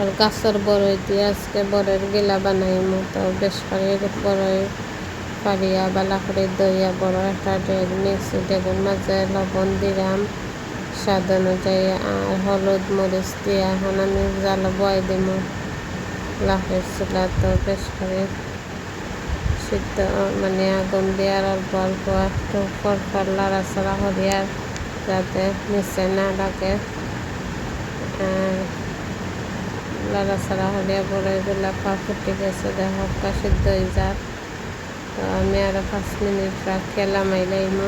আর গাছের বড়ই দিয়ে আজকে বড়ের গিলা বানাইমু। তো বেশ করে বড়ই পারিয়া বালা করে দইয়া বড় একটা ডেগ মিক্সি ডেগের মাঝে লবণ দিলাম, স্বাদ অনুযায়ী, আর হলুদ মরিচ দিয়ে এখন আমি জাল বয় দিব লাফের চুলা। তো বেশ করে সিদ্ধ মানে আগুন দেওয়ার অল্প অল্প একটু ফরফর লাড়াচাড়া হরিয়ার যাতে নিচে না লাগে। আর লাড়াচাড়া হরিয়া পরে এগুলা পা ফুটে গেছে দেখো সিদ্ধ হয়ে যাক। তো আমি আরও পাঁচ মিনিট রাখিয়া লামাই লাইম।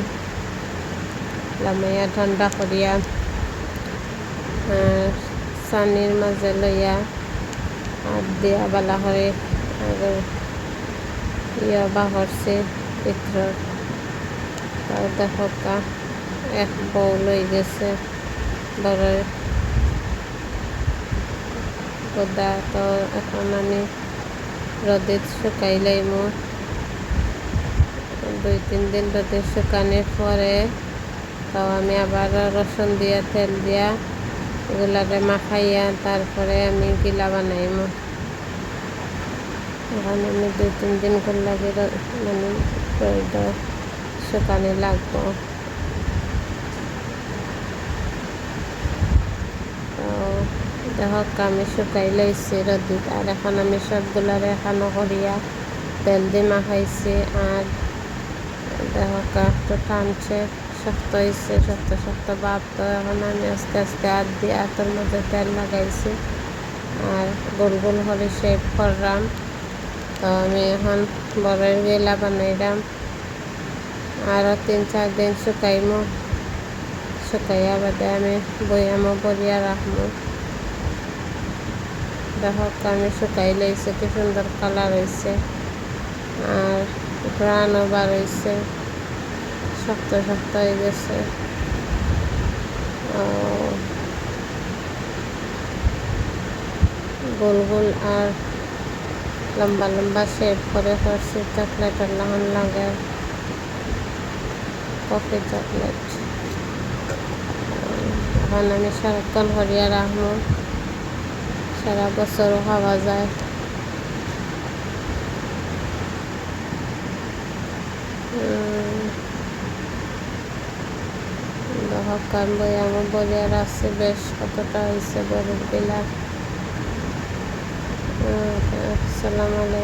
লামাইয়া ঠান্ডা করিয়া চানির মাঝে লইয়া আর দিয়া বালা করে আর ইয়া বাহরছে ভিতর তাও দেখো এক বউ লই গেছে বড় গোদা তো এখন আমি রোদে শুকাই লাইমু দুই, তিন দিন রোদে শুকানোর পরে তো আমি আবার রসুন দিয়া, তেল দিয়া এগুলাকে মাখাইয়া তারপরে আমি গিলা বানাইম এখন আমি দুই, তিন দিন লাগে মানে রোদ শুকানে লাগবো। তো দেখক আমি শুকাই লইছি রোদিত আর এখন আমি সবগুলারে এখানো করিয়া তেল দিয়ে মাখাইছি আর দেখক টানছে, শক্ত হয়েছে শক্ত শক্ত ভাব তো এখন আমি আস্তে আস্তে হাত দিয়ে হাতের মধ্যে তেল লাগাইছি। আর গোল গোল করে শেপ করলাম তো আমি এখন বড়ের গেলা বানাইলাম আরও তিন চার দিন শুকাইমো। শুকাইয়া বাদে আমি বয়ামও বরিয়া রাখব দেখক আমি শুকাই লইছে, কি সুন্দর কালার হয়েছে আর গ্রানও বার হয়েছে শক্ত শক্ত হয়ে গেছে। গোল গোল আর লম্বা লম্বা শেপ করে করছি চকলেটের লাহন লাগে। কফি চকলেট এখন আমি সারাক্ষণ হরিয়া রাখব সারা বছরও খাওয়া যায়। হকান বই আমার বলিয়ার আছে, বেশ কতটা হয়েছে বরের বেলা আসসালামু আলাইকুম।